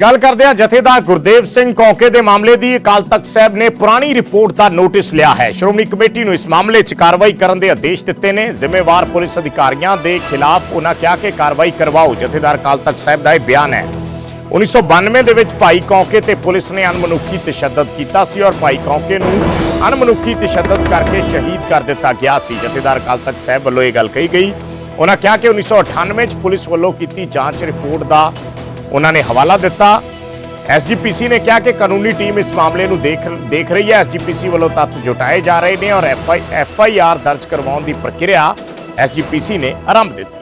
ਗੱਲ ਕਰਦੇ ਹਾਂ ਜਥੇਦਾਰ ਗੁਰਦੇਵ ਸਿੰਘ ਕੌਂਕੇ ਦੇ ਮਾਮਲੇ ਦੀ। ਅਕਾਲ ਤਖਤ ਸਾਹਿਬ ਨੇ ਪੁਰਾਣੀ ਰਿਪੋਰਟ ਦਾ ਨੋਟਿਸ ਲਿਆ ਹੈ। ਸ਼੍ਰੋਮਣੀ ਕਮੇਟੀ ਨੂੰ ਇਸ ਮਾਮਲੇ 'ਚ ਕਾਰਵਾਈ ਕਰਨ ਦੇ ਆਦੇਸ਼ ਦਿੱਤੇ ਨੇ। ਜ਼ਿੰਮੇਵਾਰ ਪੁਲਿਸ ਅਧਿਕਾਰੀਆਂ ਦੇ ਖਿਲਾਫ ਉਹਨਾਂ ਕਿਹਾ ਕਿ ਕਾਰਵਾਈ ਕਰਵਾਓ। ਜਥੇਦਾਰ ਅਕਾਲ ਤਖਤ ਸਾਹਿਬ ਦਾ ਇਹ ਬਿਆਨ ਹੈ। 1992 ਦੇ ਵਿੱਚ ਭਾਈ ਕੌਂਕੇ ਤੇ ਪੁਲਿਸ ਨੇ ਅਣਮਨੁੱਖੀ ਤਸ਼ੱਦਦ ਕੀਤਾ ਸੀ ਔਰ ਭਾਈ ਕੌਂਕੇ ਨੂੰ ਅਣਮਨੁੱਖੀ ਤਸ਼ੱਦਦ ਕਰਕੇ ਸ਼ਹੀਦ ਕਰ ਦਿੱਤਾ ਗਿਆ ਸੀ। ਜਥੇਦਾਰ ਅਕਾਲ ਤਖਤ ਸਾਹਿਬ ਵੱਲੋਂ ਇਹ ਗੱਲ ਕਹੀ ਗਈ। ਉਹਨਾਂ ਕਿਹਾ ਕਿ 1998 ਚ ਪੁਲਿਸ ਵੱਲੋਂ ਕੀਤੀ ਜਾਂਚ ਰਿਪੋਰਟ ਦਾ ਉਹਨਾਂ ਨੇ ਹਵਾਲਾ ਦਿੱਤਾ। ਐਸਜੀਪੀਸੀ ਨੇ ਕਿਹਾ ਕਿ ਕਾਨੂੰਨੀ ਟੀਮ ਇਸ ਮਾਮਲੇ ਨੂੰ ਦੇਖ ਦੇਖ ਰਹੀ ਹੈ। ਐਸਜੀਪੀਸੀ ਵੱਲੋਂ ਤੱਥ ਜੁਟਾਏ ਜਾ ਰਹੇ ਨੇ ਔਰ ਐਫਆਈਆਰ ਦਰਜ ਕਰਵਾਉਣ ਦੀ ਪ੍ਰਕਿਰਿਆ ਐਸਜੀਪੀਸੀ ਨੇ ਆਰੰਭ ਦਿੱਤੀ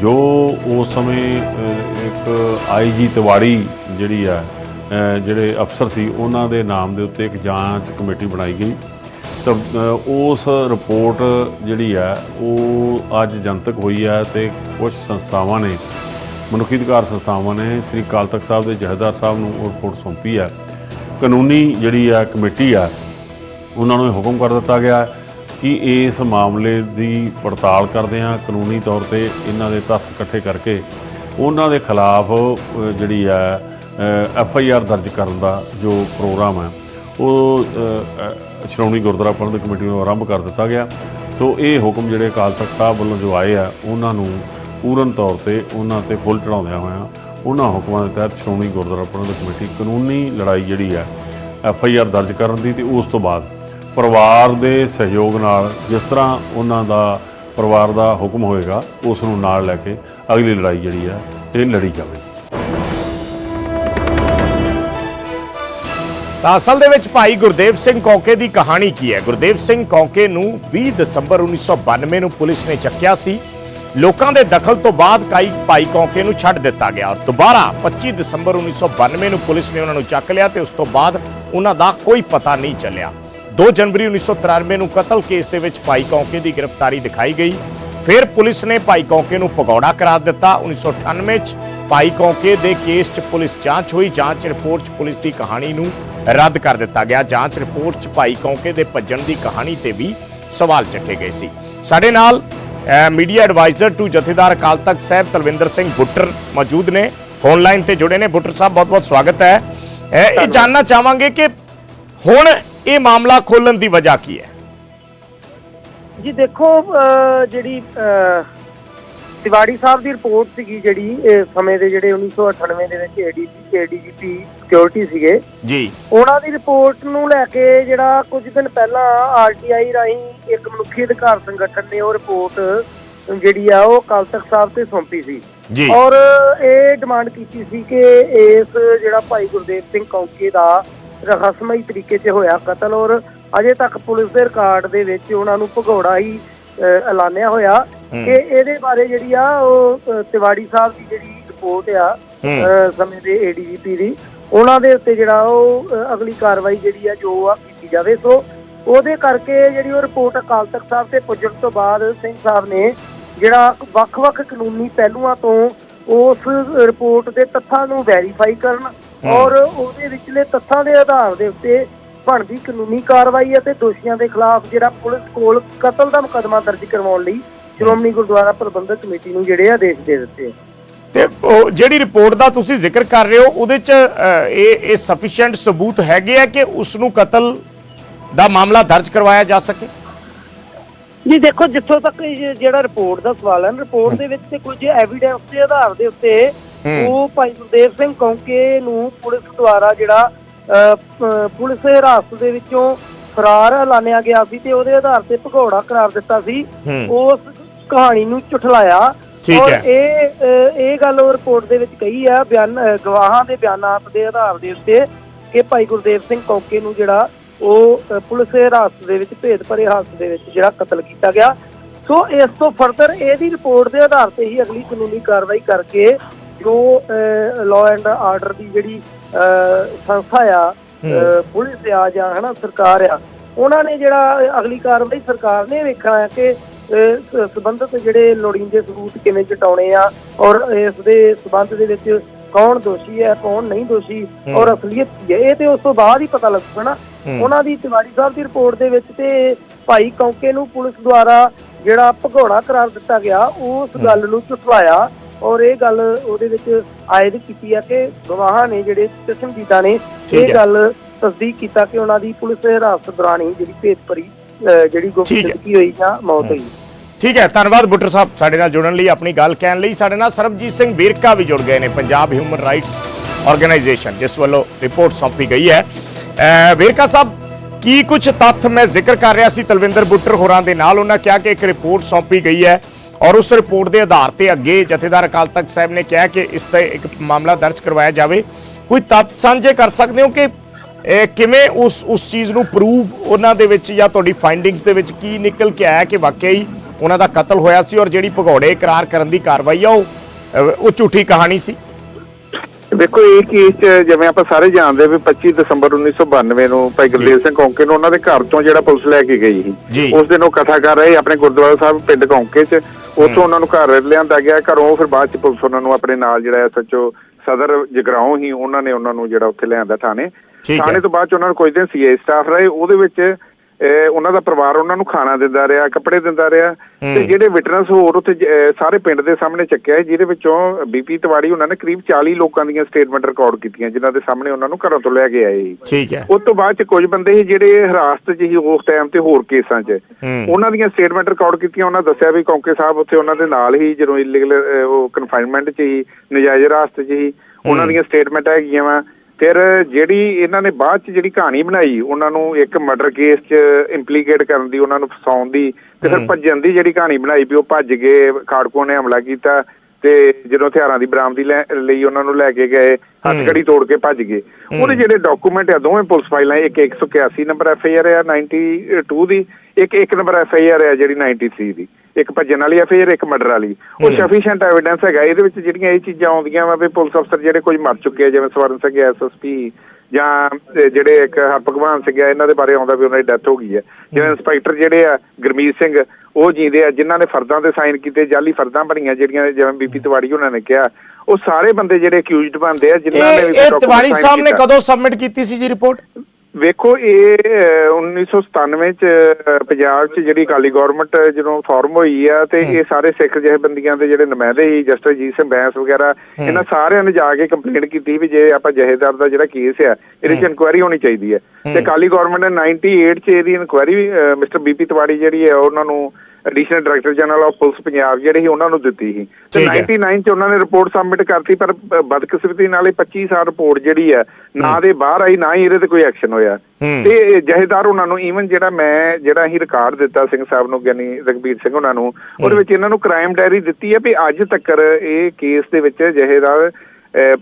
ਜੋ ਉਸ ਸਮੇਂ ਅਹ, ਇੱਕ ਆਈਜੀ ਤਿਵਾੜੀ ਜਿਹੜੀ ਆ ਜਿਹੜੇ ਅਫਸਰ ਸੀ ਉਹਨਾਂ ਦੇ ਨਾਮ ਦੇ ਉੱਤੇ ਇੱਕ ਜਾਂਚ ਕਮੇਟੀ ਬਣਾਈ ਗਈ। ਤਾਂ ਉਸ ਰਿਪੋਰਟ ਜਿਹੜੀ ਆ ਉਹ ਅੱਜ ਜਨਤਕ ਹੋਈ ਹੈ ਤੇ ਕੁਝ ਸੰਸਥਾਵਾਂ ਨੇ, ਮਨੁੱਖੀ ਅਧਿਕਾਰ ਸੰਸਥਾਵਾਂ ਨੇ, ਸ੍ਰੀ ਅਕਾਲ ਤਖਤ ਸਾਹਿਬ ਦੇ ਜਹੇਦਾਰ ਸਾਹਿਬ ਨੂੰ ਉਹ ਰਿਪੋਰਟ ਸੌਂਪੀ ਹੈ। ਕਾਨੂੰਨੀ ਜਿਹੜੀ ਆ ਕਮੇਟੀ ਆ ਉਹਨਾਂ ਨੂੰ ਇਹ ਹੁਕਮ ਕਰ ਦਿੱਤਾ ਗਿਆ ਕਿ ਇਸ ਮਾਮਲੇ ਦੀ ਪੜਤਾਲ ਕਰਦੇ ਹਾਂ, ਕਾਨੂੰਨੀ ਤੌਰ ਤੇ ਇਹਨਾਂ ਦੇ ਤੱਥ ਇਕੱਠੇ ਕਰਕੇ। ਉਹਨਾਂ ਦੇ ਖਿਲਾਫ ਜਿਹੜੀ ਹੈ ਐਫ ਆਈ ਆਰ ਦਰਜ ਕਰਨ ਦਾ ਜੋ ਪ੍ਰੋਗਰਾਮ ਹੈ, ਉਹ ਸ਼੍ਰੋਮਣੀ ਗੁਰਦੁਆਰਾ ਪ੍ਰਬੰਧਕ ਕਮੇਟੀ ਨੂੰ ਆਰੰਭ ਕਰ ਦਿੱਤਾ ਗਿਆ। ਸੋ ਇਹ ਹੁਕਮ ਜਿਹੜੇ ਅਕਾਲ ਤਖਤ ਸਾਹਿਬ ਵੱਲੋਂ ਜੋ ਆਏ ਆ, ਉਹਨਾਂ ਨੂੰ ਪੂਰਨ ਤੌਰ ਤੇ ਉਹਨਾਂ ਤੇ ਫੁੱਲ ਚੜਾਉਂਦਿਆਂ ਹੋਇਆਂ ਉਹਨਾਂ ਹੁਕਮਾਂ ਦੇ ਤਹਿਤ ਸ਼੍ਰੋਮਣੀ ਗੁਰਦੁਆਰਾ ਪ੍ਰਬੰਧਕ ਕਮੇਟੀ ਕਾਨੂੰਨੀ ਲੜਾਈ ਜਿਹੜੀ ਹੈ ਐਫ ਆਈ ਆਰ ਦਰਜ ਕਰਨ ਦੀ ਤੇ ਉਸ ਤੋਂ ਬਾਅਦ ਪਰਿਵਾਰ ਦੇ ਸਹਿਯੋਗ ਨਾਲ ਜਿਸ ਤਰ੍ਹਾਂ ਉਹਨਾਂ ਦਾ ਪਰਿਵਾਰ ਦਾ ਹੁਕਮ ਹੋਏਗਾ, ਉਸ ਨੂੰ ਨਾਲ ਲੈ ਕੇ ਅਗਲੀ ਲੜਾਈ ਜਿਹੜੀ ਹੈ ਇਹ ਲੜੀ ਜਾਵੇ ਤਾਂ ਅਸਲ ਦੇ ਵਿੱਚ ਭਾਈ ਗੁਰਦੇਵ ਸਿੰਘ ਕੌਕੇ ਦੀ ਕਹਾਣੀ ਕੀ ਹੈ? ਗੁਰਦੇਵ ਸਿੰਘ ਕੌਕੇ ਨੂੰ 20 ਦਸੰਬਰ 1992 ਨੂੰ ਪੁਲਿਸ ਨੇ ਚੱਕਿਆ ਸੀ। ਲੋਕਾਂ ਦੇ ਦਖਲ ਤੋਂ ਬਾਅਦ ਕਾਈ ਭਾਈ ਕੌਂਕੇ ਨੂੰ ਛੱਡ ਦਿੱਤਾ ਗਿਆ। ਦੁਬਾਰਾ 25 ਦਸੰਬਰ 1992 ਨੂੰ ਪੁਲਿਸ ਨੇ ਉਹਨਾਂ ਨੂੰ ਚੱਕ ਲਿਆ ਤੇ ਉਸ ਤੋਂ ਬਾਅਦ ਉਹਨਾਂ ਦਾ ਕੋਈ ਪਤਾ ਨਹੀਂ ਚੱਲਿਆ। 2 ਜਨਵਰੀ 1993 ਨੂੰ ਕਤਲ ਕੇਸ ਦੇ ਵਿੱਚ ਭਾਈ ਕੌਂਕੇ ਦੀ ਗ੍ਰਿਫਤਾਰੀ ਦਿਖਾਈ ਗਈ। ਫਿਰ ਪੁਲਿਸ ਨੇ ਭਾਈ ਕੌਂਕੇ ਨੂੰ ਪਗੌੜਾ ਕਰਾਰ ਦਿੱਤਾ। 1998 ਚ ਭਾਈ ਕੌਂਕੇ ਦੇ ਕੇਸ 'ਚ ਪੁਲਿਸ ਜਾਂਚ ਹੋਈ। ਜਾਂਚ ਰਿਪੋਰਟ 'ਚ ਪੁਲਿਸ ਦੀ ਕਹਾਣੀ ਨੂੰ ਰੱਦ ਕਰ ਦਿੱਤਾ ਗਿਆ। ਜਾਂਚ ਰਿਪੋਰਟ 'ਚ ਭਾਈ ਕੌਂਕੇ ਦੇ ਭੱਜਣ ਦੀ ਕਹਾਣੀ ਤੇ ਵੀ ਸਵਾਲ ਚੱਕੇ ਗਏ ਸੀ। ਸਾਡੇ ਨਾਲ ਮੀਡੀਆ ਐਡਵਾਈਜ਼ਰ ਟੂ ਜਥੇਦਾਰ ਅਕਾਲ ਤਖਤ ਸਾਹਿਬ ਤਲਵਿੰਦਰ ਸਿੰਘ ਬੁੱਟਰ ਮੌਜੂਦ ਨੇ। ਫੋਨ ਲਾਈਨ ਤੇ ਜੁੜੇ ਨੇ। ਬੁੱਟਰ ਸਾਹਿਬ ਬਹੁਤ-ਬਹੁਤ ਸਵਾਗਤ ਹੈ। ਇਹ ਜਾਨਣਾ ਚਾਹਾਂਗੇ ਕਿ ਹੁਣ ਇਹ ਮਾਮਲਾ ਖੋਲਣ ਦੀ ਵਜ੍ਹਾ ਕੀ ਹੈ? ਜੀ ਦੇਖੋ ਜਿਹੜੀ ਤਿਵਾੜੀ ਸਾਹਿਬ ਦੀ ਰਿਪੋਰਟ ਸੀਗੀ ਜਿਹੜੀ ਇਹ ਸਮੇਂ ਦੇ ਜਿਹੜੇ 1998 ਦੇ ਵਿੱਚ ਏਡੀਜੀ ਏਡੀਜੀਪੀ ਸਿਕਿਉਰਿਟੀ ਸੀਗੇ। ਜੀ। ਉਹਨਾਂ ਦੀ ਰਿਪੋਰਟ ਨੂੰ ਲੈ ਕੇ ਜਿਹੜਾ ਕੁਝ ਦਿਨ ਪਹਿਲਾਂ ਆਰਟੀਆਈ ਰਾਹੀਂ ਇੱਕ ਮਨੁੱਖੀ ਅਧਿਕਾਰ ਸੰਗਠਨ ਨੇ ਉਹ ਰਿਪੋਰਟ ਜਿਹੜੀ ਆ ਉਹ ਤਖਤ ਸਾਹਿਬ ਤੇ ਸੌਂਪੀ ਸੀ। ਜੀ। ਔਰ ਇਹ ਡਿਮਾਂਡ ਕੀਤੀ ਸੀ ਕਿ ਇਸ ਜਿਹੜਾ ਭਾਈ ਗੁਰਦੇਵ ਸਿੰਘ ਕੌਂਕੇ ਦਾ ਰਹੱਸਮਈ ਤਰੀਕੇ 'ਚ ਹੋਇਆ ਕਤਲ ਔਰ ਅਜੇ ਤੱਕ ਪੁਲਿਸ ਦੇ ਰਿਕਾਰਡ ਦੇ ਵਿੱਚ ਉਹਨਾਂ ਨੂੰ ਭਗੌੜਾ ਹੀ ਐਲਾਨਿਆ ਹੋਇਆ। ਕਿ ਇਹਦੇ ਬਾਰੇ ਜਿਹੜੀ ਆ ਉਹ ਤਿਵਾੜੀ ਸਾਹਿਬ ਦੀ ਜਿਹੜੀ ਰਿਪੋਰਟ ਆ ਸਮੇਂ ਦੇ ਏਡੀਜੀਪੀ ਦੀ ਉਹਨਾਂ ਦੇ ਉੱਤੇ ਜਿਹੜਾ ਉਹ ਅਗਲੀ ਕਾਰਵਾਈ ਜਿਹੜੀ ਆ ਜੋ ਆ ਕੀਤੀ ਜਾਵੇ। ਸੋ ਉਹਦੇ ਕਰਕੇ ਜਿਹੜੀ ਉਹ ਰਿਪੋਰਟ ਅਕਾਲ ਤਖਤ ਸਾਹਿਬ ਤੇ ਪੁੱਜਣ ਤੋਂ ਬਾਅਦ ਸਿੰਘ ਸਾਹਿਬ ਨੇ ਜਿਹੜਾ ਵੱਖ-ਵੱਖ ਕਾਨੂੰਨੀ ਪਹਿਲੂਆਂ ਤੋਂ ਉਸ ਰਿਪੋਰਟ ਦੇ ਤੱਥਾਂ ਨੂੰ ਵੈਰੀਫਾਈ ਕਰਨ ਔਰ ਉਹਦੇ ਵਿਚਲੇ ਤੱਥਾਂ ਦੇ ਆਧਾਰ ਦੇ ਉੱਤੇ ਬਣਦੀ ਕਾਨੂੰਨੀ ਕਾਰਵਾਈ ਅਤੇ ਦੋਸ਼ੀਆਂ ਦੇ ਖਿਲਾਫ ਜਿਹੜਾ ਪੁਲਿਸ ਕੋਲ ਕਤਲ ਦਾ ਮੁਕੱਦਮਾ ਦਰਜ ਕਰਵਾਉਣ ਲਈ ਸ਼੍ਰੋਮਣੀ ਗੁਰਦੁਆਰਾ ਪ੍ਰਬੰਧਕ ਕਮੇਟੀ ਨੂੰ ਜਿਹੜੇ ਆਦੇਸ਼ ਦੇ ਦਿੱਤੇ ਤੇ ਉਹ ਜਿਹੜੀ ਰਿਪੋਰਟ ਦਾ ਤੁਸੀਂ ਜ਼ਿਕਰ ਕਰ ਰਹੇ ਹੋ ਉਹਦੇ ਚ ਇਹ ਇਹ ਸਫੀਸ਼ੀਐਂਟ ਸਬੂਤ ਹੈਗੇ ਆ ਕਿ ਉਸ ਨੂੰ ਕਤਲ ਦਾ ਮਾਮਲਾ ਦਰਜ ਕਰਵਾਇਆ ਜਾ ਸਕੇ ਜੀ ਦੇਖੋ ਜਿੱਥੋਂ ਤੱਕ ਜਿਹੜਾ ਰਿਪੋਰਟ ਦਾ ਸਵਾਲ ਹੈ ਰਿਪੋਰਟ ਦੇ ਵਿੱਚ ਤੇ ਕੁਝ ਐਵੀਡੈਂਸ ਦੇ ਆਧਾਰ ਦੇ ਉੱਤੇ। ਉਹ ਭਾਈ ਗੁਰਦੇਵ ਸਿੰਘ ਕੌਂਕੇ ਨੂੰ ਪੁਲਿਸ ਦੁਆਰਾ ਜਿਹੜਾ ਪੁਲਿਸ ਹਿਰਾਸਤ ਦੇ ਵਿੱਚੋਂ ਫਰਾਰ ਐਲਾਨਿਆ ਗਿਆ ਸੀ ਤੇ ਉਹਦੇ ਆਧਾਰ ਤੇ ਭਗੌੜਾ ਕਰਾਰ ਦਿੱਤਾ ਸੀ। ਉਸ ਕਹਾਣੀ ਨੂੰ ਝੁਠਲਾਇਆ। ਠੀਕ ਔਰ ਹੈ। ਇਹ ਇਹ ਗੱਲ ਉਹ ਰਿਪੋਰਟ ਦੇ ਵਿੱਚ ਕਹੀ ਆ ਬਿਆਨ ਗਵਾਹਾਂ ਦੇ ਬਿਆਨਾਤ ਦੇ ਆਧਾਰ ਦੇ ਉੱਤੇ ਕਿ ਭਾਈ ਗੁਰਦੇਵ ਸਿੰਘ ਕੌਂਕੇ ਨੂੰ ਜਿਹੜਾ ਉਹ ਪੁਲਿਸ ਹਿਰਾਸਤ ਦੇ ਵਿੱਚ ਭੇਦ ਭਰੇ ਹਾਲਤ ਦੇ ਵਿੱਚ ਜਿਹੜਾ ਕਤਲ ਕੀਤਾ ਗਿਆ। ਸੋ ਇਸ ਤੋਂ ਫਰਦਰ ਇਹਦੀ ਰਿਪੋਰਟ ਦੇ ਆਧਾਰ ਤੇ ਹੀ ਅਗਲੀ ਕਾਨੂੰਨੀ ਕਾਰਵਾਈ ਕਰਕੇ ਜੋ ਲਾਅ ਐਂਡ ਆਰਡਰ ਦੀ ਜਿਹੜੀ ਅਹ, ਸੰਸਥਾ ਆ ਪੁਲਿਸ ਆ ਜਾਂ ਹਨਾ ਸਰਕਾਰ ਆ ਉਹਨਾਂ ਨੇ ਜਿਹੜਾ ਅਗਲੀ ਕਾਰਵਾਈ ਸਰਕਾਰ ਨੇ ਵੇਖਣਾ ਹੈ ਕਿ ਸੰਬੰਧਿਤ ਜਿਹੜੇ ਲੋੜੀਂਦੇ ਸਬੂਤ ਕਿਵੇਂ ਜਟਾਉਣੇ ਆ ਔਰ ਇਸ ਦੇ ਸਬੰਧ ਦੇ ਵਿੱਚ ਕੌਣ ਦੋਸ਼ੀ ਹੈ ਕੌਣ ਨਹੀਂ ਦੋਸ਼ੀ ਔਰ ਅਸਲੀਅਤ ਕੀ ਹੈ ਇਹ ਤੇ ਉਸ ਤੋਂ ਬਾਅਦ ਹੀ ਪਤਾ ਲੱਗੂਗਾ ਨਾ। ਉਹਨਾਂ ਦੀ ਤਿਵਾੜੀ ਸਾਹਿਬ ਦੀ ਰਿਪੋਰਟ ਦੇ ਵਿੱਚ ਤੇ ਭਾਈ ਕੌਂਕੇ ਨੂੰ ਪੁਲਿਸ ਦੁਆਰਾ ਜਿਹੜਾ ਭਗੌੜਾ ਕਰਾਰ ਦਿੱਤਾ ਗਿਆ ਉਸ ਗੱਲ ਨੂੰ ਝੁਠਲਾਇਆ ਔਰ ਇਹ ਗੱਲ ਉਹਦੇ ਵਿੱਚ ਆਇਦ ਕੀਤੀ ਆ ਕਿ ਗਵਾਹਾਂ ਨੇ ਜਿਹੜੇ ਚਸ਼ਮਦੀਦਾਂ ਨੇ ਇਹ। ਗੱਲ ਤਸਦੀਕ ਕੀਤਾ ਕਿ ਉਹਨਾਂ ਦੀ ਪੁਲਿਸ ਹਿਰਾਸਤ ਦੌਰਾਨ ਹੀ ਜਿਹੜੀ ਭੇਤਭਰੀ ਅਹ ਜਿਹੜੀ ਠੀਕ ਹੈ। ਹੋਈ ਜਾਂ ਮੌਤ ਹੋਈ। ਠੀਕ ਹੈ ਧੰਨਵਾਦ ਬੁੱਟਰ ਸਾਹਿਬ ਸਾਡੇ ਨਾਲ ਜੁੜਨ ਲਈ ਆਪਣੀ ਗੱਲ ਕਹਿਣ ਲਈ। ਸਾਡੇ ਨਾਲ ਸਰਬਜੀਤ ਸਿੰਘ ਵੀਰਕਾ ਵੀ ਜੁੜ ਗਏ ਨੇ ਪੰਜਾਬ ਹਿਊਮਨ ਰਾਈਟਸ ਆਰਗੇਨਾਈਜੇਸ਼ਨ ਜਿਸ ਵੱਲੋਂ ਰਿਪੋਰਟ ਸੌਂਪੀ ਗਈ ਹੈ। ਅਹ ਵੀਰਕਾ ਸਾਹਿਬ ਕੀ ਕੁਝ ਤੱਥ ਮੈਂ ਜ਼ਿਕਰ ਕਰ ਰਿਹਾ ਸੀ ਤਲਵਿੰਦਰ ਬੁੱਟਰ ਹੋਰਾਂ ਦੇ ਨਾਲ? ਉਹਨਾਂ ਕਿਹਾ ਕਿ ਇੱਕ ਰਿਪੋਰਟ ਸੌਂਪੀ ਗਈ ਹੈ ਔਰ ਉਸ ਰਿਪੋਰਟ ਦੇ ਆਧਾਰ ਤੇ ਅੱਗੇ ਜਥੇਦਾਰ ਅਕਾਲ ਤਖਤ ਸਾਹਿਬ ਨੇ ਕਿਹਾ ਕਿ ਇਸ ਤੇ ਇੱਕ ਮਾਮਲਾ ਦਰਜ ਕਰਵਾਇਆ ਜਾਵੇ। ਕੋਈ ਤੱਥ ਸਾਂਝੇ ਕਰ ਸਕਦੇ ਹੋ ਕਿ ਕਿਵੇਂ ਉਸ ਉਸ ਚੀਜ਼ ਨੂੰ ਪ੍ਰੂਵ ਉਹਨਾਂ ਦੇ ਵਿੱਚ ਜਾਂ ਤੁਹਾਡੀ ਫਾਈਂਡਿੰਗਸ ਦੇ ਵਿੱਚ ਕੀ ਨਿਕਲ ਕੇ ਆਇਆ ਕਿ ਵਾਕਈ ਹੀ ਉਹਨਾਂ ਦਾ ਕਤਲ ਹੋਇਆ ਸੀ ਔਰ ਜਿਹੜੀ ਭਗੌੜੇ ਇਕਰਾਰ ਕਰਨ ਦੀ ਕਾਰਵਾਈ ਆ ਉਹ ਉਹ ਝੂਠੀ ਕਹਾਣੀ ਸੀ ਦੇਖੋ ਇਹ ਕੇਸ ਜਿਵੇਂ ਆਪਾਂ ਸਾਰੇ ਜਾਣਦੇ ਵੀ 25 ਦਸੰਬਰ 1992 ਨੂੰ ਭਾਈ ਗੁਰਦੇਵ ਸਿੰਘ ਕੌਂਕੇ ਨੂੰ ਉਹਨਾਂ ਦੇ ਘਰ ਤੋਂ ਜਿਹੜਾ ਪੁਲਿਸ ਲੈ ਕੇ ਗਈ। ਸੀ ਉਸ ਦਿਨ ਉਹ ਕਥਾ ਕਰ ਰਹੇ ਆਪਣੇ ਗੁਰਦੁਆਰਾ ਸਾਹਿਬ ਪਿੰਡ ਕੌਂਕੇ 'ਚ ਉੱਥੋਂ ਉਹਨਾਂ ਨੂੰ ਘਰ ਲਿਆਂਦਾ ਗਿਆ ਘਰੋਂ ਫਿਰ ਬਾਅਦ 'ਚ ਪੁਲਿਸ ਉਹਨਾਂ ਨੂੰ ਆਪਣੇ ਨਾਲ ਜਿਹੜਾ ਐਸਐਚਓ ਸਦਰ ਜਗਰਾਉਂ ਹੀ ਉਹਨਾਂ ਨੇ ਉਹਨਾਂ ਨੂੰ ਜਿਹੜਾ ਉੱਥੇ ਲਿਆਂਦਾ ਥਾਣੇ। ਥਾਣੇ ਤੋਂ ਬਾਅਦ 'ਚ ਉਹਨਾਂ ਨੂੰ ਕੁਝ ਦਿਨ ਸੀਆਈ ਸਟਾਫ ਰਹੇ ਉਹਦੇ ਵਿੱਚ ਉਹਨਾਂ ਦਾ ਪਰਿਵਾਰ ਉਹਨਾਂ ਨੂੰ ਖਾਣਾ ਦਿੰਦਾ ਰਿਹਾ ਕੱਪੜੇ ਦਿੰਦਾ ਰਿਹਾ। ਤੇ ਜਿਹੜੇ ਵਿਟਨੈਸ ਹੋਰ ਉੱਥੇ ਸਾਰੇ ਪਿੰਡ ਦੇ ਸਾਹਮਣੇ ਚੱਕਿਆ ਜਿਹਦੇ ਵਿੱਚੋਂ ਬੀਪੀ ਤਿਵਾੜੀ ਉਹਨਾਂ ਨੇ ਕਰੀਬ 40 ਲੋਕਾਂ ਦੀਆਂ ਸਟੇਟਮੈਂਟ ਰਿਕਾਰਡ ਕੀਤੀਆਂ ਜਿਨ੍ਹਾਂ ਦੇ ਸਾਹਮਣੇ ਉਹਨਾਂ ਨੂੰ ਘਰੋਂ ਤੋਂ ਲੈ ਕੇ ਆਏ ਠੀਕ ਹੈ। ਉਸ ਤੋਂ ਬਾਅਦ ਚ ਕੁਝ ਬੰਦੇ ਸੀ ਜਿਹੜੇ ਹਿਰਾਸਤ 'ਚ ਸੀ ਉਸ ਟਾਈਮ ਤੇ ਹੋਰ ਕੇਸਾਂ 'ਚ। ਹੂੰ। ਉਹਨਾਂ ਦੀਆਂ ਸਟੇਟਮੈਂਟ ਰਿਕਾਰਡ ਕੀਤੀਆਂ ਉਹਨਾਂ ਦੱਸਿਆ ਵੀ ਕੌਂਕੇ ਸਾਹਿਬ ਉੱਥੇ ਉਹਨਾਂ ਦੇ ਨਾਲ ਹੀ ਜਦੋਂ ਇਲੀਗਲ ਉਹ ਕਨਫਾਈਨਮੈਂਟ 'ਚ ਹੀ ਨਜਾਇਜ਼ ਹਿਰਾਸਤ 'ਚ ਹੀ ਉਹਨਾਂ ਦੀਆਂ ਸਟੇਟਮੈਂਟ ਹੈਗੀਆਂ ਵਾ। ਫਿਰ ਜਿਹੜੀ ਇਹਨਾਂ ਨੇ ਬਾਅਦ 'ਚ ਜਿਹੜੀ ਕਹਾਣੀ ਬਣਾਈ ਉਹਨਾਂ ਨੂੰ ਇੱਕ ਮਰਡਰ ਕੇਸ 'ਚ ਇੰਪਲੀਕੇਟ ਕਰਨ ਦੀ ਉਹਨਾਂ ਨੂੰ ਫਸਾਉਣ ਦੀ ਤੇ ਫਿਰ ਭੱਜਣ ਦੀ ਜਿਹੜੀ ਕਹਾਣੀ ਬਣਾਈ ਵੀ ਉਹ ਭੱਜ ਗਏ ਖਾੜਕੂ ਨੇ ਹਮਲਾ ਕੀਤਾ ਤੇ ਜਦੋਂ ਹਥਿਆਰਾਂ ਦੀ ਬਰਾਮਦੀ ਲਈ ਉਹਨਾਂ ਨੂੰ ਲੈ ਕੇ ਗਏ ਹੱਥਕੜੀ ਤੋੜ ਕੇ ਭੱਜ ਗਏ। ਉਹਦੇ ਜਿਹੜੇ ਡਾਕੂਮੈਂਟ ਆ ਦੋਵੇਂ ਪੁਲਿਸ ਫਾਈਲਾਂ ਇੱਕ 181 ਨੰਬਰ ਐਫ ਆਈ ਆਰ ਆ 92 ਦੀ ਇੱਕ ਇੱਕ ਨੰਬਰ ਐਫ ਆਈ ਆਰ ਆ ਜਿਹੜੀ 93 ਦੀ। ਇੱਕ ਭੱਜਣ ਵਾਲੀ ਆਈ ਆਰ ਇੱਕ ਮਰਡਰ ਵਾਲੀ। ਉਹ ਸਫੀਸ਼ੀਐਂਟ ਐਵੀਡੈਂਸ ਹੈਗਾ ਇਹਦੇ ਵਿੱਚ ਜਿਹੜੀਆਂ ਇਹ ਚੀਜ਼ਾਂ ਆਉਂਦੀਆਂ ਵਾ ਵੀ ਪੁਲਿਸ ਅਫਸਰ ਜਿਹੜੇ ਕੁਝ ਮਰ ਚੁੱਕੇ ਆ ਜਿਵੇਂ ਸਵਰਨ ਸਿੰਘ ਐਸਐਸਪੀ ਜਾਂ ਜਿਹੜੇ ਇੱਕ ਹਰਭਗਵਾਨ ਸਿੰਘ ਆ ਇਹਨਾਂ ਦੇ ਬਾਰੇ ਆਉਂਦਾ ਵੀ ਉਹਨਾਂ ਦੀ ਡੈਥ ਹੋ ਗਈ ਹੈ। ਜਿਵੇਂ ਇੰਸਪੈਕਟਰ ਜਿਹੜੇ ਆ ਗੁਰਮੀਤ ਸਿੰਘ ਉਹ ਜੀਂਦੇ ਆ ਜਿਨ੍ਹਾਂ ਨੇ ਫਰਦਾਂ ਤੇ ਸਾਈਨ ਕੀਤੇ ਜਾਲੀ ਫਰਦਾਂ ਬਣੀਆਂ ਜਿਹੜੀਆਂ ਜਿਵੇਂ ਬੀਪੀ ਤਿਵਾੜੀ ਉਹਨਾਂ ਨੇ ਕਿਹਾ ਉਹ ਸਾਰੇ ਬੰਦੇ ਜਿਹੜੇ ਅਕਿਊਜ਼ਡ ਬਣਦੇ ਆ ਜਿਨ੍ਹਾਂ ਨੇ ਇਹ ਤਿਵਾੜੀ ਸਾਹਿਬ ਨੇ। ਕਦੋਂ ਸਬਮਿਟ ਕੀਤੀ ਸੀ ਜੀ ਰਿਪੋਰਟ ਵੇਖੋ ਇਹ ਅਹ, 1997 ਚ ਪੰਜਾਬ ਚ ਜਿਹੜੀ ਅਕਾਲੀ ਗਵਰਨਮੈਂਟ ਜਦੋਂ ਫਾਰਮ ਹੋਈ ਆ ਤੇ ਇਹ ਸਾਰੇ ਸਿੱਖ ਜਥੇਬੰਦੀਆਂ ਦੇ ਜਿਹੜੇ ਨੁਮਾਇੰਦੇ ਸੀ ਜਸਟਿਸ ਜੀਤ ਸਿੰਘ ਬੈਂਸ ਵਗੈਰਾ ਇਹਨਾਂ ਸਾਰਿਆਂ ਨੇ ਜਾ ਕੇ ਕੰਪਲੇਂਟ ਕੀਤੀ ਵੀ ਜੇ ਆਪਾਂ ਜਥੇਦਾਰ ਦਾ ਜਿਹੜਾ ਕੇਸ ਆ ਇਹਦੇ ਚ ਇਨਕੁਆਇਰੀ ਹੋਣੀ ਚਾਹੀਦੀ ਹੈ ਤੇ ਅਕਾਲੀ ਗਵਰਨਮੈਂਟ ਨੇ 98 ਚ ਇਹਦੀ ਇਨਕੁਆਇਰੀ ਮਿਸਟਰ ਬੀਪੀ ਤਿਵਾੜੀ ਜਿਹੜੀ ਹੈ ਉਹਨਾਂ ਨੂੰ additional director general of police Punjab ਜਿਹੜੇ ਸੀ ਉਹਨਾਂ ਨੂੰ ਦਿੱਤੀ ਸੀ। ਤੇ ਠੀਕ ਹੈ। 99 ਚ ਉਹਨਾਂ ਨੇ ਰਿਪੋਰਟ ਸਬਮਿਟ ਕਰਤੀ ਪਰ ਬਦਕਿਸਮਤੀ ਨਾਲ ਇਹ 25 ਸਾਲ ਰਿਪੋਰਟ ਜਿਹੜੀ ਹੈ ਨਾ ਦੇ ਬਾਹਰ ਆਈ ਨਾ ਹੀ ਇਹਦੇ ਤੇ ਕੋਈ ਐਕਸ਼ਨ ਹੋਇਆ। ਤੇ ਜਹੇਦਾਰ ਉਹਨਾਂ ਨੂੰ ਈਵਨ ਜਿਹੜਾ ਮੈਂ ਜਿਹੜਾ ਹੀ ਰਿਕਾਰਡ ਦਿੱਤਾ ਸਿੰਘ ਸਾਹਿਬ ਨੂੰ ਗਿਆਨੀ ਰਗਬੀਰ ਸਿੰਘ ਉਹਨਾਂ ਨੂੰ ਉਹਦੇ ਵਿੱਚ ਇਹਨਾਂ ਨੂੰ ਕ੍ਰਾਈਮ ਡਾਇਰੀ ਦਿੱਤੀ ਹੈ ਵੀ ਅੱਜ ਤੱਕ ਇਹ ਕੇਸ ਦੇ ਵਿੱਚ ਜਹੇਦਾਰ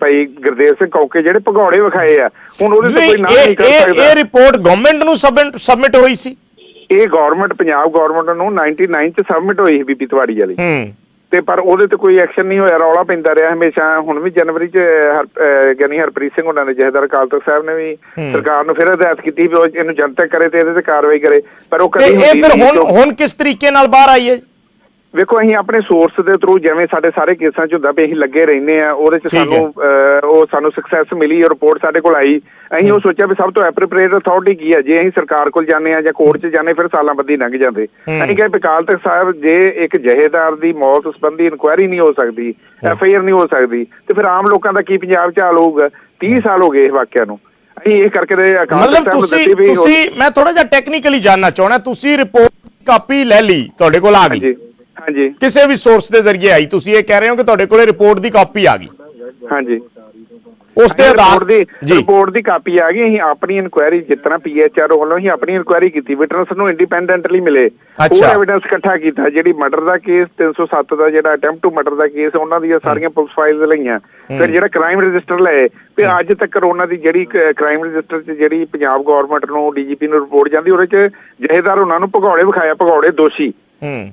ਭਾਈ ਗੁਰਦੇਵ ਸਿੰਘ ਕੌਕੇ ਜਿਹੜੇ ਭਗੌੜੇ ਵਿਖਾਏ ਆ ਹੁਣ ਉਹਦੇ ਤੇ ਕੋਈ ਨਾ ਇਹ ਨਹੀਂ ਕਰ ਸਕਦਾ। ਇਹ ਰਿਪੋਰਟ ਗਵਰਨਮੈਂਟ ਨੂੰ ਸਬਮਿਟ ਹੋਈ ਸੀ। ਇਹ ਗਵਰਨਮੈਂਟ ਪੰਜਾਬ ਗਵਰਨਮੈਂਟ ਨੂੰ 99 ਚ ਸਬਮਿਟ ਹੋਈ ਸੀ ਬੀਬੀ ਤਿਵਾੜੀ ਵਾਲੀ। ਹੂੰ। ਤੇ ਪਰ ਉਹਦੇ ਤੇ ਕੋਈ ਐਕਸ਼ਨ ਨਹੀਂ ਹੋਇਆ ਰੌਲਾ ਪੈਂਦਾ ਰਿਹਾ ਹਮੇਸ਼ਾ। ਹੁਣ ਵੀ ਜਨਵਰੀ ਚ ਗਿਆਨੀ ਹਰਪ੍ਰੀਤ ਸਿੰਘ ਉਹਨਾਂ ਨੇ ਜਹੇਦਾਰ ਅਕਾਲ ਤਖਤ ਸਾਹਿਬ ਨੇ ਵੀ ਸਰਕਾਰ ਨੂੰ ਫਿਰ ਹਦਾਇਤ ਕੀਤੀ ਵੀ ਉਹ ਇਹਨੂੰ ਜਨਤਕ ਕਰੇ ਤੇ ਇਹਦੇ ਤੇ ਕਾਰਵਾਈ ਕਰੇ। ਪਰ ਉਹ ਕਦੀ ਇਹ ਫਿਰ ਹੁਣ ਹੁਣ ਕਿਸ ਤਰੀਕੇ ਨਾਲ ਬਾਹਰ ਆਈ ਹੈ? ਵੇਖੋ ਅਸੀਂ ਆਪਣੇ ਸੋਰਸ ਦੇ ਥਰੂ ਜਿਵੇਂ ਸਾਡੇ ਸਾਰੇ ਕੇਸਾਂ 'ਚ ਹੁੰਦਾ ਵੀ ਅਸੀਂ ਲੱਗੇ ਰਹਿੰਦੇ ਆ ਉਹਦੇ 'ਚ। ਸਾਨੂੰ ਉਹ ਸਾਨੂੰ ਸਕਸੈਸ ਮਿਲੀ ਰਿਪੋਰਟ ਸਾਡੇ ਕੋਲ ਆਈ। ਅਸੀਂ ਉਹ ਸੋਚਿਆ ਵੀ ਸਭ ਤੋਂ ਐਪਰੋਪ੍ਰੀਏਟ ਅਥਾਰਟੀ ਕੀ ਹੈ? ਜੇ ਅਸੀਂ ਸਰਕਾਰ ਕੋਲ ਜਾਂਦੇ ਆ ਜਾਂ ਕੋਰਟ 'ਚ ਜਾਂਦੇ ਫਿਰ ਸਾਲਾਂ ਬੱਧੀ ਲੰਘ ਜਾਂਦੇ। ਅਸੀਂ ਕਿਹਾ ਬਿਕਾਲ ਤਖਤ ਸਾਹਿਬ ਜੇ ਇੱਕ ਜਹੇਦਾਰ ਦੀ ਮੌਤ ਸੰਬੰਧੀ ਇਨਕੁਆਇਰੀ ਨਹੀਂ ਹੋ ਸਕਦੀ ਐਫ ਆਈ ਆਰ ਨਹੀਂ ਹੋ ਸਕਦੀ ਤੇ ਫਿਰ ਆਮ ਲੋਕਾਂ ਦਾ ਕੀ ਪੰਜਾਬ 'ਚ ਹਾਲ ਹੋਊਗਾ? 30 ਸਾਲ ਹੋ ਗਏ ਇਸ ਵਾਕਿਆ ਨੂੰ। ਅਸੀਂ ਇਹ ਕਰਕੇ ਦੇ ਅਕਾਲ ਤਖਤ ਮਤਲਬ ਸਾਹਿਬ ਵੀ ਤੁਸੀਂ ਮੈਂ ਥੋੜਾ ਜਿਹਾ ਟੈਕਨੀਕਲੀ ਜਾਨਣਾ ਚਾਹਣਾ ਤੁਸੀਂ ਰਿਪੋਰਟ ਕਾਪੀ ਲੈ ਲਈ ਤੁਹਾਡੇ ਕੋਲ ਆ ਗਈ। ਹਾਂਜੀ। ਕਿਸੇ ਵੀ ਸੋਰਸ ਦੇ ਜ਼ਰੀਏ ਆਈ। ਤੁਸੀਂ ਇਹ ਕਹਿ ਰਹੇ ਹੋ ਕਿ ਤੁਹਾਡੇ ਕੋਲੇ ਰਿਪੋਰਟ ਦੀ ਕਾਪੀ ਆ ਗਈ। ਹਾਂਜੀ। ਉਸ ਦੇ ਆਧਾਰ ਰਿਪੋਰਟ ਦੀ ਜੀ। ਰਿਪੋਰਟ ਦੀ ਕਾਪੀ ਆ ਗਈ। ਅਸੀਂ ਆਪਣੀ ਇਨਕੁਆਇਰੀ ਜਿਤਨਾ ਪੀਐਚਆਰ ਵੱਲੋਂ ਅਸੀਂ ਆਪਣੀ ਇਨਕੁਆਇਰੀ ਕੀਤੀ ਵਿਟਨੈਸ ਨੂੰ ਇੰਡੀਪੈਂਡੈਂਟਲੀ ਮਿਲੇ। ਅੱਛਾ। ਉਹ ਐਵੀਡੈਂਸ ਇਕੱਠਾ ਕੀਤਾ। ਜਿਹੜੀ ਮਰਡਰ ਦਾ ਕੇਸ 307 ਦਾ ਜਿਹੜਾ ਅਟੈਂਪਟ ਟੂ ਮਰਡਰ ਦਾ ਕੇਸ ਉਹਨਾਂ ਦੀਆਂ ਸਾਰੀਆਂ ਪੁਲਿਸ ਫਾਈਲਸ ਲਈਆਂ। ਫਿਰ ਜਿਹੜਾ ਕ੍ਰਾਈਮ ਰਜਿਸਟਰ ਲਏ ਤੇ ਅੱਜ ਤੱਕ ਉਹਨਾਂ ਦੀ ਜਿਹੜੀ ਕ੍ਰਾਈਮ ਰਜਿਸਟਰ 'ਚ ਜਿਹੜੀ ਪੰਜਾਬ ਗਵਰਨਮੈਂਟ ਨੂੰ ਡੀਜੀਪੀ ਨੂੰ ਰਿਪੋਰਟ ਜਾਂਦੀ ਉਹਦੇ 'ਚ ਜਹੇਦਾਰ ਉਹਨਾਂ ਨੂੰ ਭਗੌੜੇ ਵਿਖਾਇਆ ਭਗੌੜੇ ਦੋਸ਼ੀ।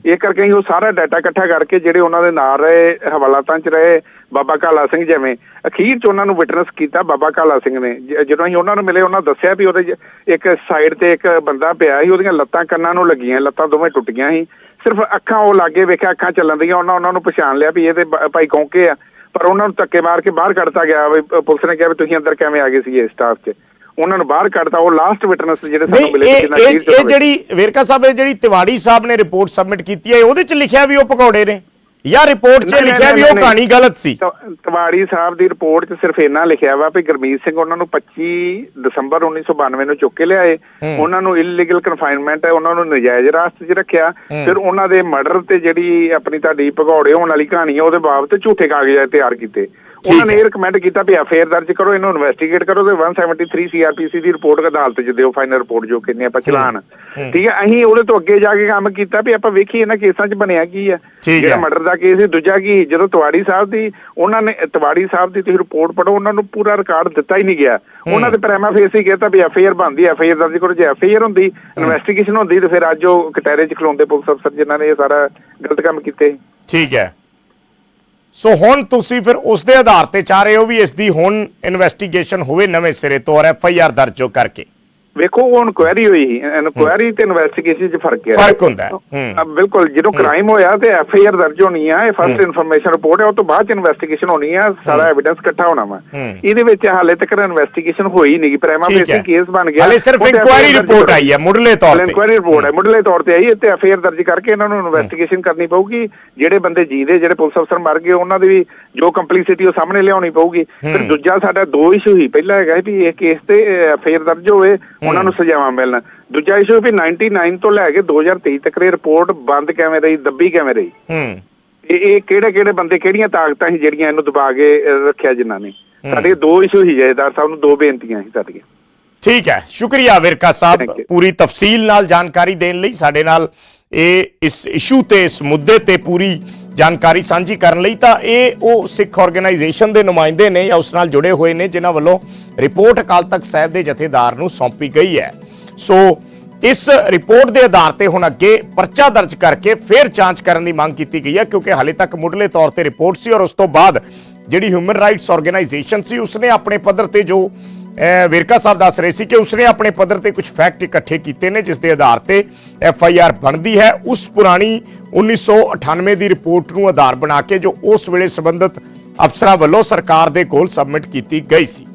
ਇਹ ਕਰਕੇ ਉਹ ਸਾਰਾ ਡਾਟਾ ਇਕੱਠਾ ਕਰਕੇ ਜਿਹੜੇ ਉਹਨਾਂ ਦੇ ਨਾਲ ਰਹੇ ਹਵਾਲਾਤਾਂ 'ਚ ਰਹੇ, ਬਾਬਾ ਕਾਲਾ ਸਿੰਘ ਜਿਵੇਂ, ਅਖੀਰ 'ਚ ਉਹਨਾਂ ਨੂੰ ਵਿਟਨੈਸ ਕੀਤਾ ਬਾਬਾ ਕਾਲਾ ਸਿੰਘ ਨੇ। ਜਦੋਂ ਅਸੀਂ ਉਹਨਾਂ ਨੂੰ ਮਿਲੇ, ਉਹਨਾਂ ਦੱਸਿਆ ਵੀ ਉਹਦੇ ਇੱਕ ਸਾਈਡ ਤੇ ਇੱਕ ਬੰਦਾ ਪਿਆ ਸੀ, ਉਹਦੀਆਂ ਲੱਤਾਂ ਕੰਨਾਂ ਨੂੰ ਲੱਗੀਆਂ, ਲੱਤਾਂ ਦੋਵੇਂ ਟੁੱਟ ਗਈਆਂ ਸੀ। ਸਿਰਫ ਅੱਖਾਂ ਉਹ ਲਾਗੇ ਵੇਖਿਆ, ਅੱਖਾਂ ਚੱਲਣ ਦੀਆਂ, ਉਹਨਾਂ ਉਹਨਾਂ ਨੂੰ ਪਛਾਣ ਲਿਆ ਵੀ ਇਹ ਤੇ ਭਾਈ ਕੌਂਕੇ ਆ। ਪਰ ਉਹਨਾਂ ਨੂੰ ਧੱਕੇ ਮਾਰ ਕੇ ਬਾਹਰ ਕੱਢਤਾ ਗਿਆ ਵੀ ਪੁਲਿਸ ਨੇ ਕਿਹਾ ਵੀ ਤੁਸੀਂ ਅੰਦਰ ਕਿਵੇਂ ਆ ਗਏ ਸੀ ਇਸ ਸਟਾਫ 'ਚ। ਉਹਨਾਂ ਨੂੰ ਬਾਹਰ ਕੱਢਤਾ ਉਹ ਲਾਸਟ ਵਿਟਨੈਸ ਜਿਹੜੇ ਸਾਨੂੰ ਮਿਲੇ ਇਹ ਜਿਨ੍ਹਾਂ ਇਹ। ਜਿਹੜੀ ਵੇਰਕਾ ਸਾਹਿਬ ਇਹ ਜਿਹੜੀ ਤਿਵਾੜੀ ਸਾਹਿਬ ਨੇ ਰਿਪੋਰਟ ਸਬਮਿਟ ਕੀਤੀ ਹੈ ਉਹਦੇ ਚ ਲਿਖਿਆ ਵੀ ਉਹ ਪਕੌੜੇ ਨੇ ਜਾਂ ਰਿਪੋਰਟ 'ਚ ਲਿਖਿਆ ਵੀ ਉਹ। ਕਹਾਣੀ ਗਲਤ ਸੀ ਤਵਾੜੀ ਸਾਹਿਬ ਦੀ ਰਿਪੋਰਟ 'ਚ ਸਿਰਫ ਇੰਨਾ ਲਿਖਿਆ ਵਾ ਵੀ ਗੁਰਮੀਤ ਸਿੰਘ ਉਹਨਾਂ ਨੂੰ 25 ਦਸੰਬਰ 1992 ਨੂੰ ਚੁੱਕ ਕੇ ਲਿਆਏ। ਉਹਨਾਂ ਨੂੰ ਇਲੀਗਲ ਕਨਫਾਈਨਮੈਂਟ ਹੈ ਉਹਨਾਂ ਨੂੰ ਨਜਾਇਜ਼ ਰਾਸਤੇ 'ਚ ਰੱਖਿਆ। ਫਿਰ ਉਹਨਾਂ ਦੇ ਮਰਡਰ ਤੇ ਜਿਹੜੀ ਆਪਣੀ ਤੁਹਾਡੀ ਭਗੌੜੇ ਹੋਣ ਵਾਲੀ ਕਹਾਣੀ ਹੈ ਉਹਦੇ ਬਾਬਤ ਝੂਠੇ ਕਾਗਜ਼ਾਤ ਤਿਆਰ ਕੀਤੇ ਉਹਨਾਂ ਨੇ। ਇਹ ਰეკਮੈਂਡ ਕੀਤਾ ਵੀ ਐਫਆਈਆਰ ਦਰਜ ਕਰੋ ਇਹਨੂੰ ਇਨਵੈਸਟੀਗੇਟ ਕਰੋ ਤੇ 173 ਸੀਆਰਪੀਸੀ ਦੀ ਰਿਪੋਰਟ ਅਦਾਲਤ 'ਚ ਦਿਓ ਫਾਈਨਲ ਰਿਪੋਰਟ ਜੋ ਕਹਿੰਦੇ ਆਪਾਂ ਚਲਾਨ। ਠੀਕ ਹੈ ਅਸੀਂ ਉਹਦੇ ਤੋਂ ਅੱਗੇ ਜਾ ਕੇ ਕੰਮ ਕੀਤਾ ਵੀ ਆਪਾਂ ਵੇਖੀਏ ਇਹਨਾਂ ਕੇਸਾਂ 'ਚ ਬਣਿਆ ਕੀ ਹੈ। ਜਿਹੜਾ। ਮਰਡਰ ਦਾ ਕੇਸ ਸੀ ਦੂਜਾ ਕੀ ਜਦੋਂ ਤਵਾੜੀ ਸਾਹਿਬ ਦੀ ਉਹਨਾਂ ਨੇ ਤਵਾੜੀ ਸਾਹਿਬ ਦੀ ਤੁਸੀਂ ਰਿਪੋਰਟ ਪੜੋ ਉਹਨਾਂ ਨੂੰ ਪੂਰਾ ਰਿਕਾਰਡ ਦਿੱਤਾ ਹੀ ਨਹੀਂ ਗਿਆ। ਉਹਨਾਂ ਦੇ ਪ੍ਰਾਈਮਾ ਫੇਸ ਹੀ ਕਹਿੰਦਾ ਵੀ ਐਫਆਈਆਰ ਬਣਦੀ ਐਫਆਈਆਰ ਦਰਜ ਕਰੋ ਜੇ ਐਫਆਈਆਰ ਹੁੰਦੀ ਇਨਵੈਸਟੀਗੇਸ਼ਨ ਹੁੰਦੀ ਤੇ ਫਿਰ ਅੱਜ ਉਹ ਕਟਹਿਰੇ 'ਚ ਖਲੋਂਦੇ ਪੁਲਿਸ ਅਫਸਰ ਜਿਨ੍ਹਾਂ ਨੇ ਇਹ ਸਾਰਾ ਗਲਤ ਕੰਮ ਕੀਤੇ। ਠੀਕ ਹੈ। ਸੋ ਹੁਣ ਤੁਸੀਂ ਫਿਰ ਉਸ ਦੇ ਆਧਾਰ ਤੇ ਚਾਹ ਰਹੇ ਹੋ ਵੀ ਇਸ ਦੀ ਹੁਣ ਇਨਵੈਸਟੀਗੇਸ਼ਨ ਹੋਵੇ ਨਵੇਂ ਸਿਰੇ ਤੋਂ ਔਰ ਐਫ ਆਈ ਆਰ ਦਰਜ ਕਰਕੇ। ਵੇਖੋ ਉਹ ਇਨਕੁਆਇਰੀ ਹੋਈ ਇਨਕੁਆਇਰੀ ਤੇ ਇਨਵੈਸਟੀਗੇਸ਼ਨ 'ਚ ਫ਼ਰਕ ਹੈ। ਫ਼ਰਕ ਹੁੰਦਾ ਹੈ। ਬਿਲਕੁਲ ਜਦੋਂ ਕ੍ਰਾਈਮ ਹੋਇਆ ਤੇ ਐਫ ਆਈ ਆਰ ਦਰਜ ਹੋਣੀ ਆ ਇਹ ਫਸਟ ਇਨਫੋਰਮੇਸ਼ਨ ਰਿਪੋਰਟ ਹੈ ਉਹ ਤੋਂ ਬਾਅਦ ਇਨਵੈਸਟੀਗੇਸ਼ਨ ਹੋਣੀ ਆ ਸਾਰਾ ਐਵੀਡੈਂਸ ਇਕੱਠਾ ਹੋਣਾ ਵਾ। ਇਹਦੇ ਵਿੱਚ ਹਾਲੇ ਤੱਕ ਇਨਵੈਸਟੀਗੇਸ਼ਨ ਹੋਈ ਨਹੀਂ ਪ੍ਰਾਈਮਾ ਠੀਕ ਫੇਸੀ ਹੈ। ਕੇਸ ਬਣ ਗਿਆ। ਹਾਲੇ ਸਿਰਫ ਇਨਕੁਆਇਰੀ ਰਿਪੋਰਟ। ਆਈ ਹੈ ਮੁੱਢਲੇ ਤੌਰ ਤੇ। ਇਨਕੁਆਇਰੀ ਰਿਪੋਰਟ ਹੈ ਮੁੱਢਲੇ ਤੌਰ ਤੇ ਆਈ ਹੈ ਤੇ ਐਫਆਈਆਰ ਦਰਜ ਕਰਕੇ ਇਹਨਾਂ ਨੂੰ ਇਨਵੈਸਟੀਗੇਸ਼ਨ ਕਰਨੀ ਪਊਗੀ। ਜਿਹੜੇ ਬੰਦੇ ਜੀਦੇ ਜਿਹੜੇ ਪੁਲਿਸ ਅਫਸਰ ਮਰ ਗਏ ਉਹਨਾਂ ਦੀ ਵੀ ਜੋ ਕੰਪਲੀਸਿਟੀ ਉਹ ਸਾਹਮਣੇ ਲਿਆਉਣੀ ਪਊਗੀ। ਫਿਰ ਦੂਜਾ ਸਾਡਾ ਦੋ ਇਸ਼ੂ ਹੀ। ਪਹਿਲਾ ਹੈਗਾ ਵੀ ਇਹ ਕੇਸ ਤੇ ਐਫਆਈਆਰ ਦਰਜ ਹੋਵੇ ਉਹਨਾਂ ਨੂੰ ਸਜ਼ਾਵਾਂ ਮਿਲਣ। ਦੂਜਾ ਇਸ਼ੂ ਵੀ 99 ਤੋਂ ਲੈ ਕੇ 2023 ਤੱਕ ਇਹ ਰਿਪੋਰਟ ਬੰਦ ਕਿਵੇਂ ਰਹੀ ਦੱਬੀ ਕਿਵੇਂ ਰਹੀ? ਹੂੰ। ਇਹ ਕਿਹੜੇ ਕਿਹੜੇ ਬੰਦੇ ਕਿਹੜੀਆਂ ਤਾਕਤਾਂ ਸੀ ਜਿਹੜੀਆਂ ਇਹਨੂੰ ਦਬਾ ਕੇ ਰੱਖਿਆ ਜਿਨ੍ਹਾਂ ਨੇ? ਸਾਡੇ ਦੋ ਇਸ਼ੂ ਹੀ ਜੈਦਾਰ ਸਾਹਿਬ ਨੂੰ ਦੋ ਬੇਨਤੀਆਂ ਸੀ ਸਾਡੀਆਂ ਠੀਕ ਹੈ। ਸ਼ੁਕਰੀਆ ਵਿਰਕਾ ਸਾਹਿਬ. ਪੂਰੀ ਤਫਸੀਲ ਨਾਲ ਜਾਣਕਾਰੀ ਦੇਣ ਲਈ। ਸਾਡੇ ਨਾਲ ਇਹ ਇਸ ਇਸ਼ੂ ਤੇ ਇਸ ਮੁੱਦੇ ਤੇ ਪੂਰੀ ਜਾਣਕਾਰੀ ਸਾਂਝੀ ਕਰਨ ਲਈ ਤਾਂ ਇਹ ਉਹ ਸਿੱਖ ਆਰਗੇਨਾਈਜੇਸ਼ਨ ਦੇ ਨੁਮਾਇੰਦੇ ਨੇ ਜਾਂ ਉਸ ਨਾਲ ਜੁੜੇ ਹੋਏ ਨੇ, ਜਿਨ੍ਹਾਂ ਵੱਲੋਂ ਰਿਪੋਰਟ ਅਕਾਲ ਤਖਤ ਸਾਹਿਬ ਦੇ ਜਥੇਦਾਰ ਨੂੰ ਸੌਂਪੀ ਗਈ ਹੈ। ਸੋ ਇਸ ਰਿਪੋਰਟ ਦੇ ਆਧਾਰ ਤੇ ਹੁਣ ਅੱਗੇ ਪਰਚਾ ਦਰਜ ਕਰਕੇ ਫਿਰ ਜਾਂਚ ਕਰਨ ਦੀ ਮੰਗ ਕੀਤੀ ਗਈ ਹੈ, ਕਿਉਂਕਿ ਹਾਲੇ ਤੱਕ ਮੁੱਢਲੇ ਤੌਰ ਤੇ ਰਿਪੋਰਟ ਸੀ ਔਰ ਉਸ ਤੋਂ ਬਾਅਦ ਜਿਹੜੀ ਹਿਊਮਨ ਰਾਈਟਸ ਆਰਗੇਨਾਈਜੇਸ਼ਨ ਸੀ, ਉਸਨੇ ਆਪਣੇ ਪੱਧਰ ਤੇ ਜੋ ਵਿਰਕਾ ਸਾਹਿਬ ਦੱਸ ਰਹੇ ਸੀ ਕਿ ਉਸਨੇ ਆਪਣੇ ਪੱਧਰ ਤੇ ਕੁਝ ਫੈਕਟ ਇਕੱਠੇ ਕੀਤੇ ਨੇ, ਜਿਸ ਦੇ ਆਧਾਰ ਤੇ ਐਫ ਆਈ ਆਰ ਬਣਦੀ ਹੈ। ਉਸ ਪੁਰਾਣੀ 1998 ਦੀ ਰਿਪੋਰਟ ਨੂੰ ਆਧਾਰ ਬਣਾ ਕੇ ਜੋ ਉਸ ਵੇਲੇ ਸੰਬੰਧਿਤ ਅਫਸਰਾਂ ਵੱਲੋਂ ਸਰਕਾਰ ਦੇ ਕੋਲ ਸਬਮਿਟ ਕੀਤੀ ਗਈ ਸੀ।